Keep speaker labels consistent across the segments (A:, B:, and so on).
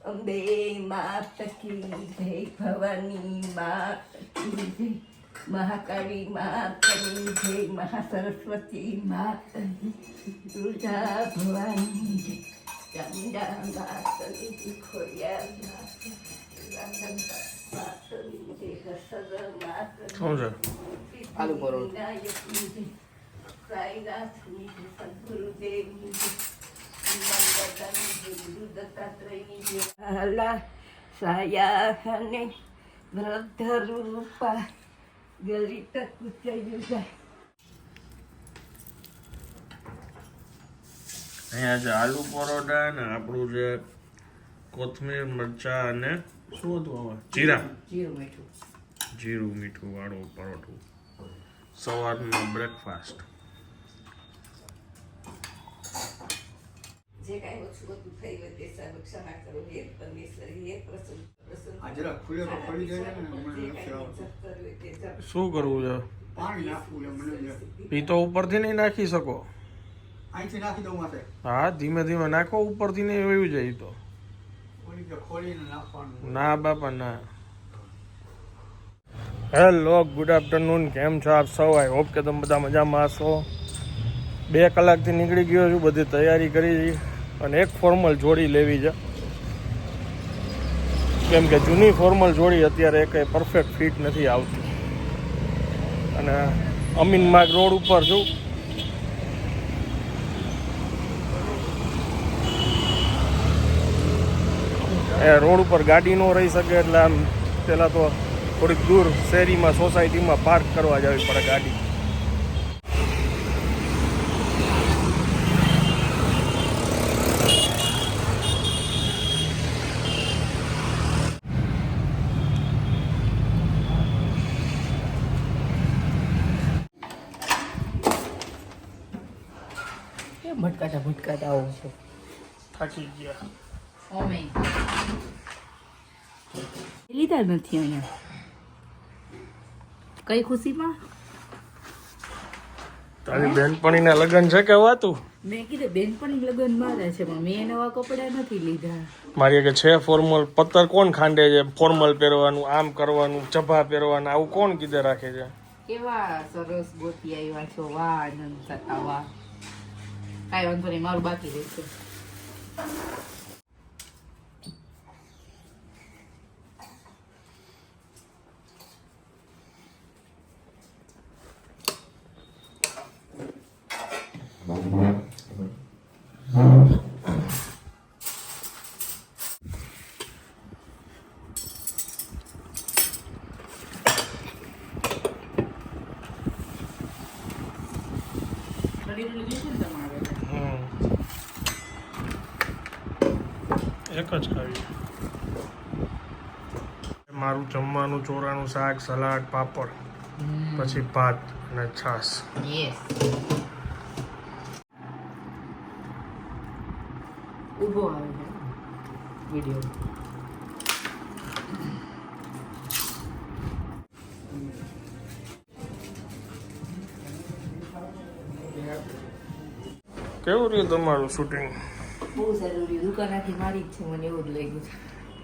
A: અંબે માત કી જય ભવાની માત કી જય મહાકાળી માતની જય મહાસરસ્વતી માતની દુર્ગા ભવાની જય ચામુંડા માતની જય ખોડિયાર માતની માતની જય હસદ માતની
B: શું છે
C: આલુ પરોઠા.
A: વિનાયકની હાલા સાયાહને વૃદ્ધ રૂપા ગલિત કુચયુગા
B: અહીંયા છે આલુ પરોઠા ને આપણું જે કોથમીર મરચા અને શું હતું હવે જીરા.
C: જીરું મીઠું.
B: જીરું મીઠું વાળું પરોઠું. સવારનો બ્રેકફાસ્ટ
A: જે કાંઈ ઓછું ઓછું થઈ હોય તે સર્વ ક્ષમા કરો હે પરમેશ્વર હે પ્રસન્ન
D: આ જરા ખુલ્લે તો પડી જાય ને મને
B: શું કરવું છે?
D: પાણી નાખવું છે મને જે.
B: એ તો ઉપરથી નહીં નાખી શકો.
D: અહીંથી નાખી દઉં માથે.
B: હા ધીમે ધીમે નાખો ઉપરથી નહીં વયું જાય તો. ના બાપા ના. હેલો ગુડ આફ્ટરનૂન કેમ છો આપ સૌ? આઈ હોપ કે તમે બધા મજામાં હશો. બે કલાકથી નીકળી ગયો છું બધી તૈયારી કરી. છે અને એક ફોર્મલ જોડી લેવી છે. કેમ કે જૂની ફોર્મલ જોડી અત્યારે કંઈ પરફેક્ટ ફિટ નથી આવતી. અને અમીન માર્ગ રોડ ઉપર છું એ રોડ ઉપર ગાડી ન રહી શકે એટલે આમ પહેલાં તો થોડીક દૂર શેરીમાં સોસાયટીમાં પાર્ક કરવા જવી પડે ગાડી.
C: કેમ ભટકાતા ભટકાતા આવું છે.
B: થાકી ગયા.
C: ઓમે લીધા નથી અહીંયા. કઈ ખુશીમાં?
B: તારી બેનપણીના લગ્ન છે કે વાતું?
C: મેં કીધું બેનપણી લગ્ન મારે છે પણ મેં નવા કપડા નથી લીધા.
B: મારી કે છે ફોર્મલ પત્તર કોણ ખાંડે છે? ફોર્મલ પહેરવાનું આમ કરવાનું ચભા પહેરવાનું આવું કોણ કીધે રાખે છે?
C: કેવા સરસ ગોતી આવ્યા છો વાહ આનંદ થતા વાહ. કાંઈ વાંધો નહીં મારું બાકી રહેશે કઢી રોટલી જોઈશે ને તમારે
B: હમ. એક જ ખાવી. મારું જમવાનું ચોરાનું શાક સલાડ પાપડ પછી ભાત અને છાસ
C: યસ ઊભો આવે વીડિયો
B: કેવું રહ્યું તમારું શૂટિંગ
C: બહુ જરૂરી દુકાનાથી દુકાન મારી જ છે મને એવું જ લાગ્યું છે.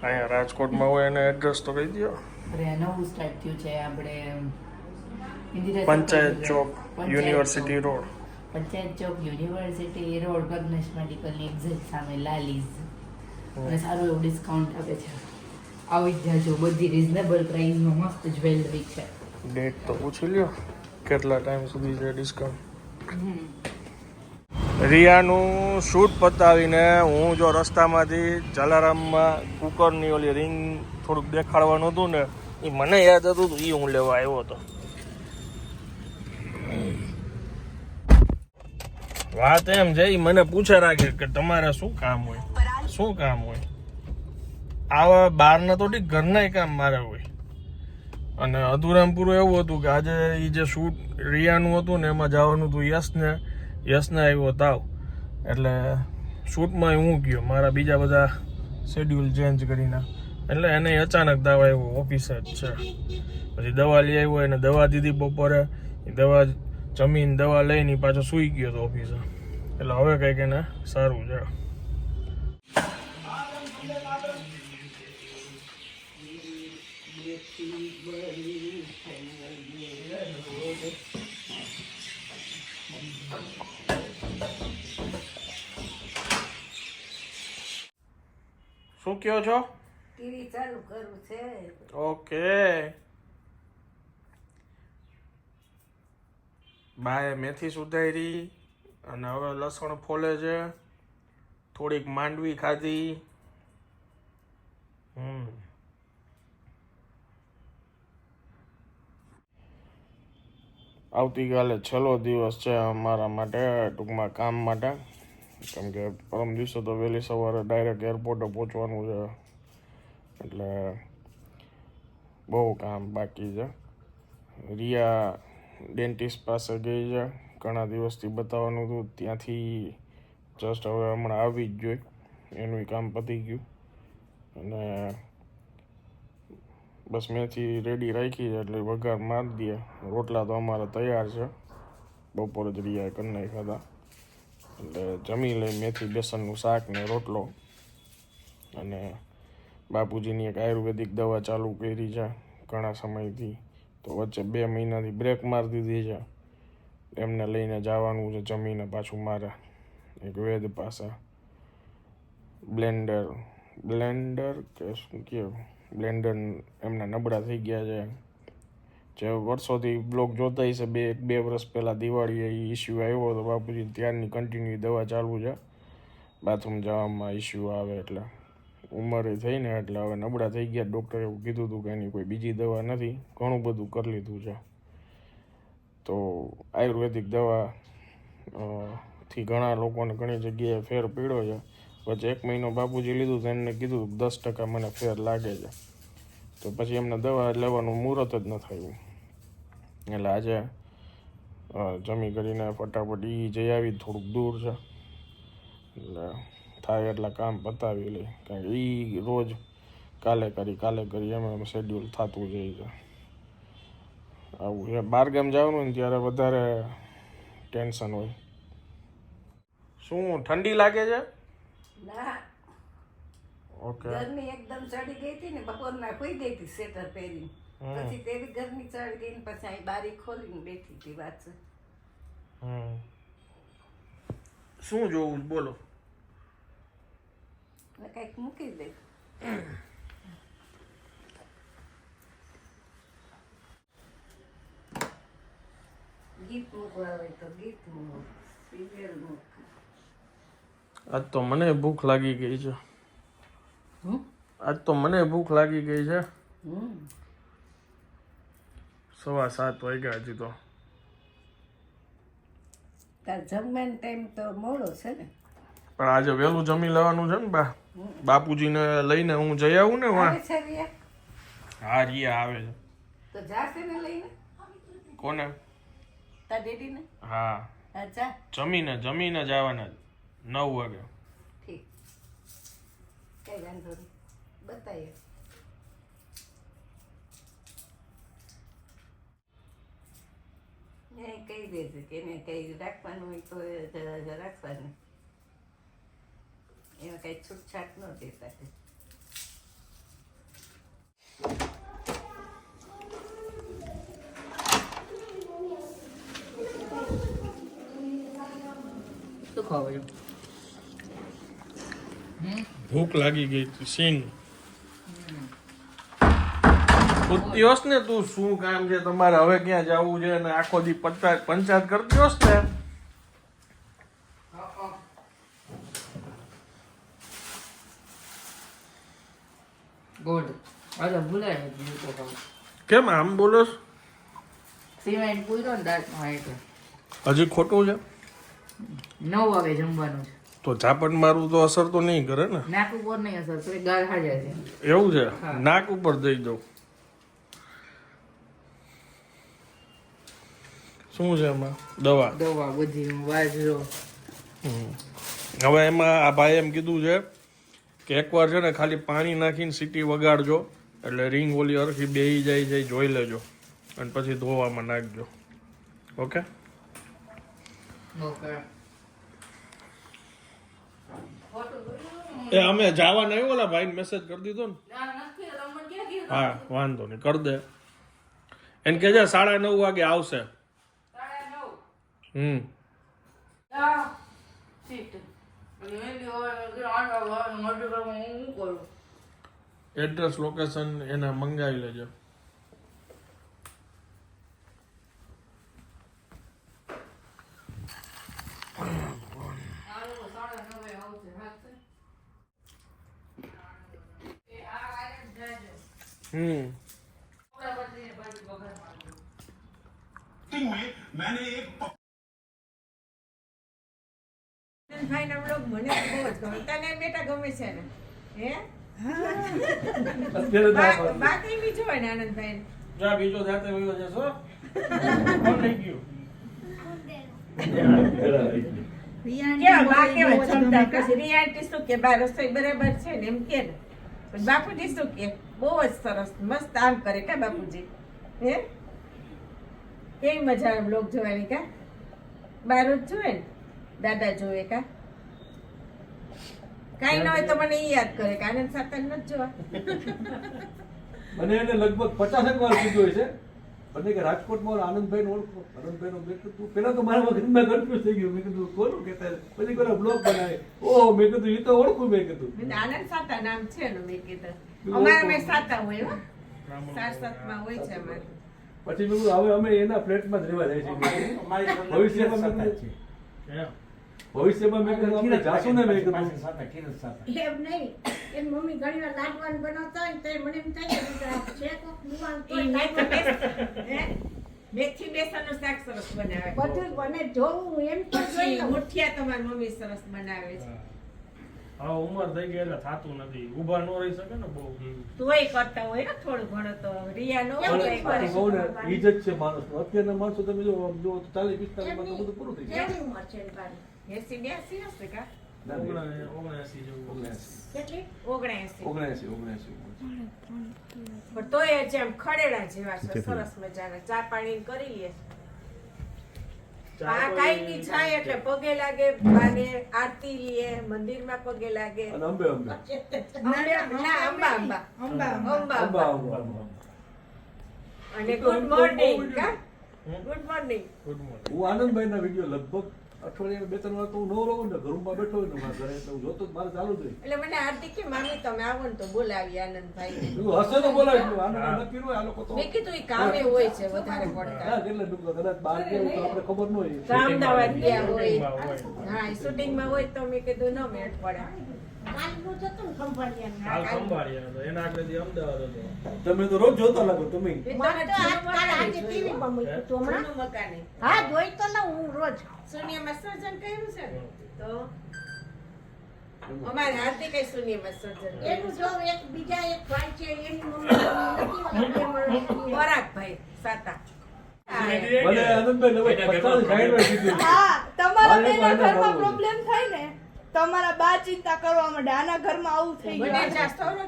B: અહીંયા રાજકોટમાં હોય એને એડ્રેસ તો કહી દો
C: અરે નવું સ્ટાર્ટ થયું છે આપણે
B: Panchayat Chowk university road
C: Panchayat Chowk university road પગનેશ મેડિકલની એક્ઝેક્ટ સામે લાલીઝ. અને સારું એવું ડિસ્કાઉન્ટ આપે છે. આવી જ જાજો બધી રિઝનેબલ પ્રાઇસમાં મસ્ત જ્વેલરી છે.
B: ડેટ તો પૂછી લ્યો કેટલા ટાઈમ સુધી છે ડિસ્કાઉન્ટ રિયાનું શૂટ પતાવીને હું જો રસ્તામાંથી જલારામમાં કુકરની ઓલી રિંગ થોડુંક દેખાડવાનું હતું ને એ મને યાદ હતું એ હું લેવા આવ્યો હતો. વાત એમ છે, ઈ મને પૂછે રાખે કે તમારે શું કામ હોય? શું કામ હોય? આવા બહારના તો ઠીક ઘરના કામ મારે હોય. અને અધુરામપુર એવું હતું કે આજે એ જે શૂટ રિયાનું હતું ને, એમાં જવાનું હતું યશને યશને આવ્યો તાવ. એટલે શૂટમાં હું ગયો. મારા બીજા બધા શેડ્યુલ ચેન્જ કરીને. એટલે એને અચાનક તાવ આવ્યો ઓફિસે જ છે. પછી દવા લઈ આવ્યો એને. દવા દીધી બપોરે. એ દવા જમીન દવા લઈને પાછો સૂઈ ગયો હતો ઓફિસે એટલે હવે કંઈક એને સારું છે. શું કયો છો?
E: ટીવી ચાલુ કરવું છે.
B: ઓકે. બાએ મેથી સુધારી અને હવે લસણ ફોલે છે. થોડીક માંડવી ખાધી. હમ. આવતીકાલે છેલ્લો દિવસ છે અમારા માટે ટૂંકમાં કામ માટે. કેમ કે પરમ દિવસે તો વહેલી સવારે ડાયરેક્ટ એરપોર્ટે પહોંચવાનું છે. એટલે બહુ કામ બાકી છે. રિયા ડેન્ટિસ્ટ પાસે ગઈ છે. ઘણા દિવસથી બતાવવાનું હતું. ત્યાંથી જસ્ટ હવે હમણાં આવી જ જોઈ. એનું કામ પતી ગયું. અને બસ મેથી રેડી રાખી છે એટલે વઘાર મારી દઈએ રોટલા તો અમારા તૈયાર છે. બપોરે જ રિયાએ કરી નાખ્યા હતા. એટલે જમી લઈ મેથી, બેસનનું શાક ને રોટલો. અને બાપુજીની એક આયુર્વેદિક દવા ચાલુ કરી છે ઘણા સમયથી. તો વચ્ચે બે મહિનાથી બ્રેક મારી દીધી છે. એમને લઈને જવાનું છે જમીને પાછું મારે. એક વેદ પાસે. બ્લેન્ડર. બ્લેન્ડર કે શું કહેવું બ્લેન્ડર એમના નબળા થઈ ગયા છે. જે વર્ષોથી બ્લોગ જોતા હશે, બે બે વર્ષ પહેલાં દિવાળીએ એ ઇસ્યુ આવ્યો હતો, બાપુજી ત્યારની કન્ટિન્યુ દવા ચાલુ છે. બાથરૂમ જવામાં ઇસ્યુ આવે એટલે ઉંમરે થઈને એટલે હવે નબળા થઈ ગયા. ડૉક્ટરે એવું કીધું હતું કે એની કોઈ બીજી દવા નથી. ઘણું બધું કરી લીધું છે. તો આયુર્વેદિક દવા થી ઘણા લોકોને ઘણી જગ્યાએ ફેર પીડ્યો છે. વચ્ચે એક મહિનો બાપુજી લીધું તો એમને કીધું દસ ટકા મને ફેર લાગે છે. તો પછી એમને દવા લેવાનું મુહૂર્ત જ ન થયું. એટલે આજે જમી કરીને ફટાફટ એ જઈ આવી થોડુંક દૂર છે. એટલે થાય એટલા કામ પતાવી લઈ. કારણ કે એ રોજ કાલે કરી કાલે કરી એમ એમ શેડ્યુલ થતું જાય છે. આવું છે. બહાર ગામ જવાનું ને ત્યારે વધારે ટેન્શન હોય. શું ઠંડી લાગે છે? ઓકે.
E: ગરમી એકદમ ચડી ગઈ હતી ને બપોરના કોઈ ગઈ હતી સ્વેટર પહેરીને. પછી તેવી ગરમી ચડી ગઈ ને પછી અહીં બારી ખોલીને બેઠી હતી
B: વાંચે શું જોવું બોલો.
E: કંઈક મૂકી દે. ગીત મૂકવા હોય તો ગીત મૂક સિરિયલ મૂક.
B: આજ તો મને ભૂખ લાગી ગઈ છે. આજ તો મને ભૂખ લાગી ગઈ છે. સવા સાત વાગ્યા હજી તો.
E: જમવાનો ટાઈમ તો મોડો છે ને.
B: પણ આજે વહેલું જમી લેવાનું છે ને બા. બાપુજીને લઈને હું જઈ આવું ને વાં. હા રિયા આવે છે.
E: તો જાશે ને લઈને.
B: કોને?
E: તાર ડેડીને?
B: હા.
E: જા.
B: જમીને જમીને જવાના નવ વાગે
E: ઠીક. કઈ વાંધો નહીં. બતાવીએ. એ કહી દેજે કે એને કંઈ રાખવાનું હોય તો રાખવાનું. એમાં કંઈ છૂટછાટ ન દેતા કે
C: શું ખાવ
B: ભૂખ લાગી ગઈ હતી સિંગ હોસ ને તું શું કામ છે? તમારે હવે ક્યાં જવું છે? અને આખો દી પંચાયત પંચાયત કરતી હોસ ને?
C: ગુડ અરે ભૂલાય બીજું તો
B: કેમ. આમ બોલો
C: સિમેન્ટ ને
B: હજી ખોટું છે?
C: નવ વાગે જમવાનું છે.
B: તો ઝાપટ મારું તો અસર તો નહીં કરે ને.
C: નાક ઉપર નહીં અસર તો ગાળ હાજર છે.
B: એવું છે? નાક ઉપર દઈ દઉં. શું છે એમાં? દવા?
C: દવા બધી વાજરો.
B: હમ. હવે એમાં આ ભાઈ એમ કીધું છે કે એકવાર છે ને ખાલી પાણી નાખીને સીટી વગાડજો એટલે રિંગ ઓલી અરખી બેહી જાય છે જોઈ લેજો. અને પછી ધોવામાં નાખજો. ઓકે?
C: ઓકે.
B: એ અમે જવા નહીં ઓલા ભાઈને મેસેજ કરી દીધો ને? હા વાંધો નહીં કરી દે. એને કહેજે સાડા નવ વાગે આવશે. હમ? એડ્રેસ લોકેશન એને મંગાવી લેજો. હમ
C: મારજો.
E: ભાઈના vlog મને બહુ જ ગમે. તને બેટા ગમે છે ને? હે? બાકી આનંદભાઈ.
B: જા બીજો જાતે વયો જશો કોણ લઈ ગયું?
E: ને બાપુજી શું કે? બહુ જ સરસ મસ્ત આમ કરે કા બાપુજી? હે? કેવી મજા આવે બ્લોગ જોવાની કા? બાર જ જોવે ને? દાદા જોવે કા? કાંઈ ન હોય તો મને યાદ કરે કે આનંદ સાતન નથી જોવા.
F: મને એને લગભગ પચાસેક વાર કીધું છે મને કે રાજકોટમાં આનંદભાઈ આનંદભાઈને ઓળખો. આનંદભાઈનો મેં કીધું પેલા તો મારા વખતમાં કન્ફ્યુઝ થઈ ગયું. મેં કીધું કોનું કહેતા હશે? પછી કોઈ બ્લોગ બનાવે? ઓ મેં કીધું એ તો ઓળખું મેં કીધું.
E: આનંદ સાતા નામ છે એનું મેં કીધું. અમારે મેં સાતા હોય હો. સાત સાતમાં હોય છે અમારે.
F: પછી મેં કીધું હવે અમે એના ફ્લેટમાં જ રહેવા જાય છે. ભવિષ્યમાં
B: એમ.
F: ભવિષ્યમાં મેં કીધું જાશું ને મેં કીધું.
G: એમ નહીં. એની મમ્મી ઘણી વાર લાડવાન બનાવતા હોય તો મને એમ થાય કે છે કોક દુવાન તો
E: હે? મેથી બેસનનું શાક સરસ બનાવે.
G: બધું બને. જોવું એમ તો જોઈ
E: મુઠિયા તમારી મમ્મી સરસ બનાવે છે.
B: હા. ઉંમર થઈ ગઈ એટલે થાતું નથી. ઊભા ન રહી શકે ને બહુ.
E: તોય કરતા હોય ને થોડું ઘણું તો. રિયા નો કરે.
F: પણ ને ઈજ જ છે માણસ અત્યારના માણસો તમે જો જો તો ચાલીસ પિસ્તાલીસમાં બધું પૂરું થઈ જાય
G: ઉંમર છે?
E: એસી બ્યાસી હશે કા? ચા પાણી કરી લે. આ કાઈ ની જાય એટલે પગે લાગે બાને આરતી મંદિરમાં પગે લાગે.
F: અને અંબે અંબે.
E: અંબા અંબા અંબા.
F: અંબા
E: અંબા.
F: અંબા અંબા.
E: અને ગુડ મોર્નિંગ કા?
B: હમ?
E: ગુડ મોર્નિંગ
F: હું આનંદભાઈ ના વીડિયો લગભગ અઠવાડિયામાં બે ત્રણ વાર તો હું ન રહું ને ઘરમાં બેઠો હોય ને મારા ઘરે એટલે હું જોતો મારે ચાલુ જ
E: એટલે મને હાર્દિક કે મામી તમે આવો ને તો બોલાવી આનંદભાઈ.
F: હું હશે તો બોલાવી. આનંદ નક્કી હોય આ લોકો તો
E: મેં કીધું એ કામે હોય છે વધારે પડતા.
F: એટલે કદાચ બહાર ગયા તો આપણે ખબર ન હોય.
E: અમદાવાદ ગયા હોય
B: હોય.
E: હા શૂટિંગમાં હોય તો મેં કીધું ન મેળ પડે
F: તમે તો રોજ જોતા લાગો તમે.
G: હા? જોઈ તો લઉં હું રોજ.
E: શૂન્યમાં સર્જન કર્યું છે તો અમારે હાર્દિક શૂન્યમાં સર્જન
G: એનું જો એક બીજા એક ભાઈ છે એની મમ્મી
E: સાતા. હા,
F: મને આનંદભાઈ
H: તમારા ઘરમાં પ્રોબ્લેમ થાય ને તમારા બા ચિંતા કરવા માંડે. આના ઘરમાં આવું થઈ ગયું.
E: જ્યાં સૌનો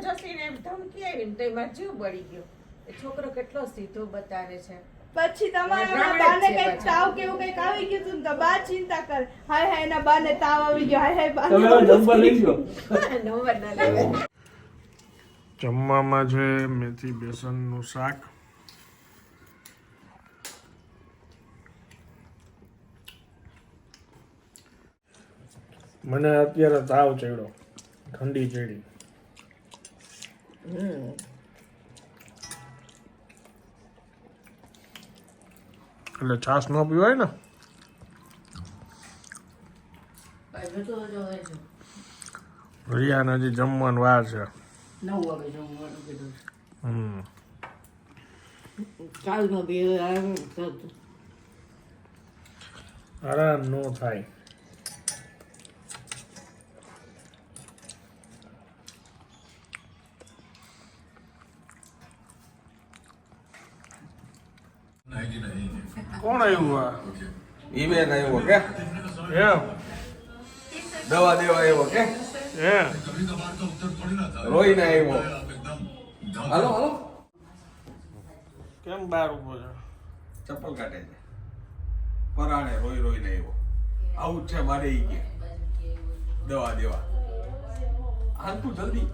E: એમ ધમકી આવી તો એમાં જીવ બળી ગયો. એ છોકરો કેટલો સીધો બતાવે છે.
H: પછી તમારા બાને કંઈક. તાવ કેવું કંઈક આવી ગયું હતું ને તો બા ચિંતા કરે. હાય હાય એના બાને તાવ આવી ગયો. હાય હાય
F: બા નંબર લઈ ગયો.
E: નંબર ના લેવો
B: જમવામાં છે મેથી બેસનનું શાક મને અત્યારે તાવ ચડ્યો ઠંડી ચડી. એટલે છાશ ન પીવાય ને?
C: જો.
B: રિયાને હજી જમવાનું વાર છે. હમ. આરામ ન થાય. કોણ આવ્યું આ?
I: ઈમેલ આવ્યો કે
B: એમ.
I: દવા દેવા આવ્યો કે
B: હે
I: રોઈને આવ્યો. હાલો હાલો.
B: કેમ બાર ઊભો છે?
I: ચપ્પલ કાઢે છે. પરાણે રોઈ રોઈને આવ્યો. આવું છે મારે ઈ કે. દવા દેવા.
F: હાલ તું જલ્દી.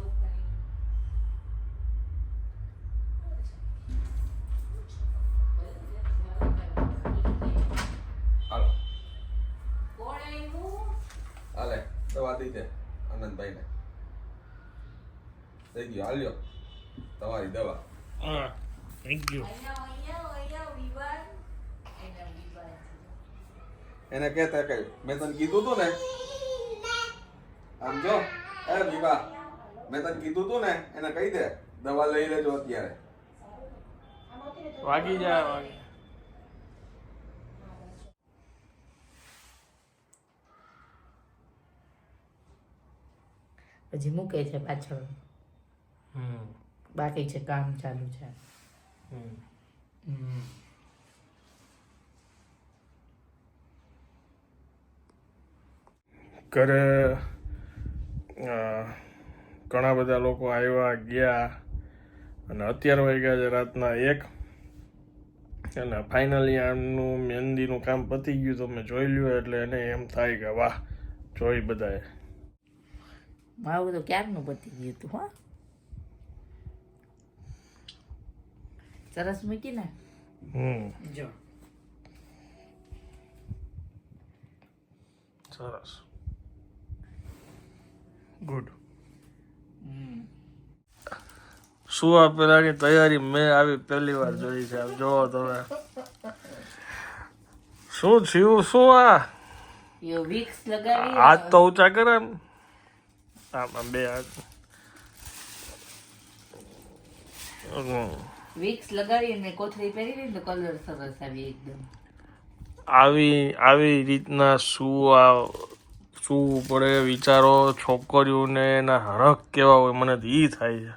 I: દે આનંદભાઈને. થઈ ગયું હાલ્યો. તમારી દવા.
B: થેન્ક યુ
I: એને કહેતા કઈ મેં તને કીધું તું ને આમ જો એ વિવા મેં તને કીધું તું ને એને કહી દે દવા લઈ લેજો અત્યારે.
B: વાગી જાય વાગી.
C: પછી મૂકે છે પાછળ.
B: હમ.
C: બાકી છે કામ ચાલુ છે.
B: હમ.
C: હમ.
B: ઘરે ઘણા બધા લોકો આવ્યા ગયા અને અત્યારે વાગ્યા છે રાતના એક. અને ફાઇનલી આમનું મહેંદીનું કામ પતી ગયું તો મેં જોઈ લ્યું એટલે એને એમ થાય કે વાહ જોઈ બધાએ.
C: મારું તો ક્યારનું પતી ગયું હતું હા? સરસ મૂકી ને? જો.
B: સરસ. ગુડ શું આ પેલાની તૈયારી? મેં આવી પહેલી વાર જોઈ છે. જોવો તમે. શું થયું? શું આ?
C: આજ
B: હાથ તો ઊંચા કરે ને. આમ બે
C: વિક્સ લગાવી અને કોથળી પહેરી તો કલર સરસ આવી એકદમ
B: આવી આવી રીતના શું આ શું પડે વિચારો છોકરીઓને એના હરખ કેવા હોય મને ધી ઈ થાય છે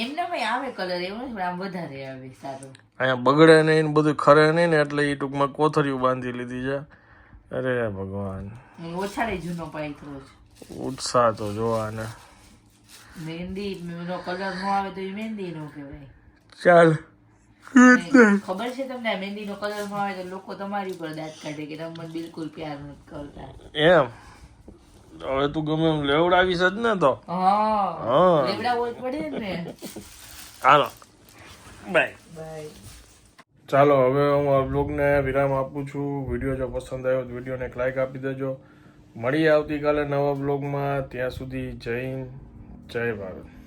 C: એમને ભાઈ આવે કલર એવું આમ વધારે આવે સારું.
B: અહીંયા બગડે નહીં બધું ખરે નહીં ને એટલે એ ટૂંકમાં કોથળીઓ બાંધી લીધી છે. અરે ભગવાન.
C: ઓછાડે જૂનો પાયથરો છે.
B: ઉત્સાહ તો જોવાને.
C: મહેંદી કલર નો આવે તો એ મહેંદી નો કહેવાય.
B: ચાલ.
C: ખબર છે તમને મહેંદી નો કલર નો આવે તો લોકો તમારી ઉપર દાંત કાઢે કે તમે બિલકુલ પ્યાર નથી કરતા.
B: એમ? હવે તું ગમે એમ લેવડાવીશ જ ને તો.
C: હા.
B: હા.
C: લેવડાવવો જ પડે ને.
B: હાલો. બાય.
C: બાય.
B: ચાલો હવે હું આ બ્લોગને વિરામ આપું છું. વીડિયો જો પસંદ આવ્યો તો વિડીયોને એક લાઈક આપી દેજો. મળીએ આવતીકાલે નવા બ્લોગમાં. ત્યાં સુધી જય હિન્દ જય ભારત.